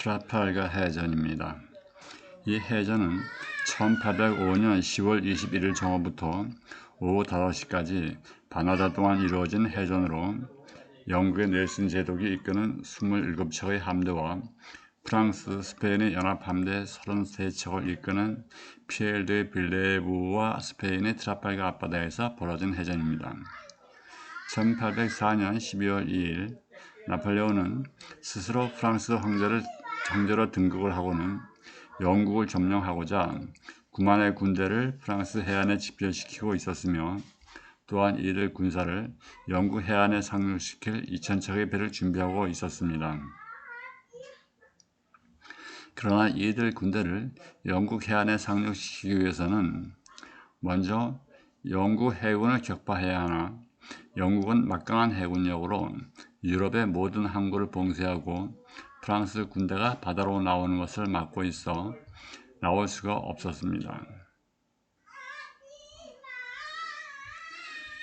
트라팔가 해전입니다. 이 해전은 1805년 10월 21일 정오부터 오후 5시까지 반나절 동안 이루어진 해전으로 영국의 넬슨 제독이 이끄는 27척의 함대와 프랑스, 스페인의 연합함대 33척을 이끄는 피엘 드 빌레부와 스페인의 트라팔가 앞바다에서 벌어진 해전입니다. 1804년 12월 2일 나폴레온은 스스로 프랑스 황제를 황제로 등극을 하고는 영국을 점령하고자 9만의 군대를 프랑스 해안에 집결시키고 있었으며 또한 이들 군사를 영국 해안에 상륙시킬 2천척의 배를 준비하고 있었습니다. 그러나 이들 군대를 영국 해안에 상륙시키기 위해서는 먼저 영국 해군을 격파해야 하나 영국은 막강한 해군력으로 유럽의 모든 항구를 봉쇄하고 프랑스 군대가 바다로 나오는 것을 막고 있어 나올 수가 없었습니다.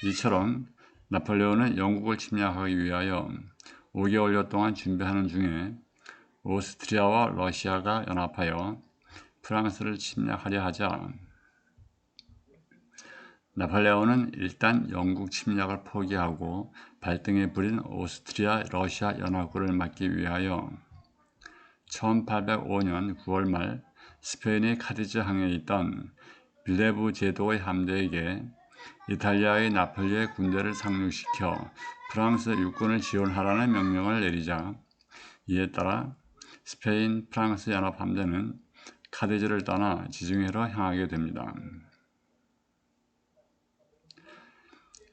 이처럼 나폴레온은 영국을 침략하기 위하여 5개월여 동안 준비하는 중에 오스트리아와 러시아가 연합하여 프랑스를 침략하려 하자 나폴레온은 일단 영국 침략을 포기하고 발등에 부린 오스트리아 러시아 연합군을 막기 위하여 1805년 9월 말 스페인의 카디즈 항에 있던 빌레브 제도의 함대에게 이탈리아의 나폴리의 군대를 상륙시켜 프랑스 육군을 지원하라는 명령을 내리자 이에 따라 스페인 프랑스 연합 함대는 카디즈를 떠나 지중해로 향하게 됩니다.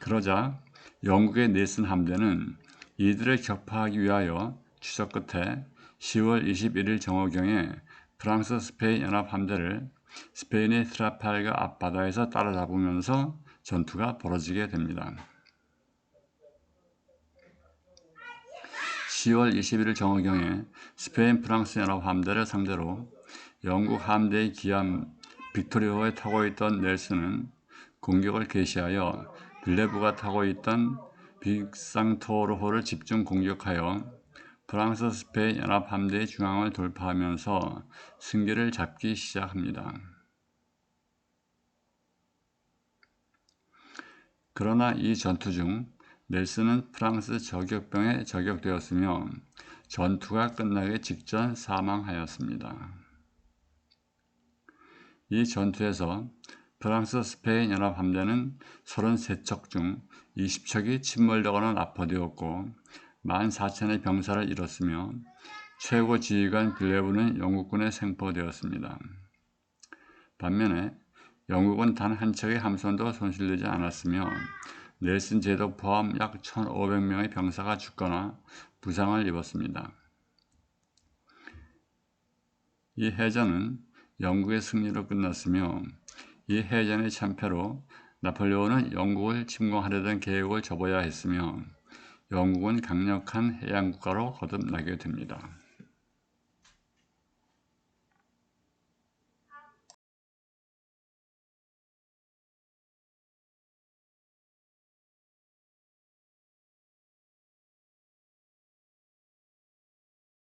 그러자 영국의 네슨 함대는 이들을 격파하기 위하여 추적 끝에 10월 21일 정오경에 프랑스 스페인 연합 함대를 스페인의 트라팔가 앞바다에서 따라잡으면서 전투가 벌어지게 됩니다. 10월 21일 정오경에 스페인 프랑스 연합 함대를 상대로 영국 함대의 기함 빅토리호에 타고 있던 넬슨은 공격을 개시하여 빌레브가 타고 있던 빅상토르호를 집중 공격하여 프랑스 스페인 연합 함대의 중앙을 돌파하면서 승기를 잡기 시작합니다. 그러나 이 전투 중 넬슨은 프랑스 저격병에 저격되었으며 전투가 끝나기 직전 사망하였습니다. 이 전투에서 프랑스 스페인 연합 함대는 33척 중 20척이 침몰되거나 납포되었고 14,000의 병사를 잃었으며 최고 지휘관 빌레브는 영국군에 생포되었습니다. 반면에 영국은 단 한 척의 함선도 손실되지 않았으며 넬슨 제도 포함 약 1,500명의 병사가 죽거나 부상을 입었습니다. 이 해전은 영국의 승리로 끝났으며 이 해전의 참패로 나폴레온은 영국을 침공하려던 계획을 접어야 했으며 영국은 강력한 해양국가로 거듭나게 됩니다.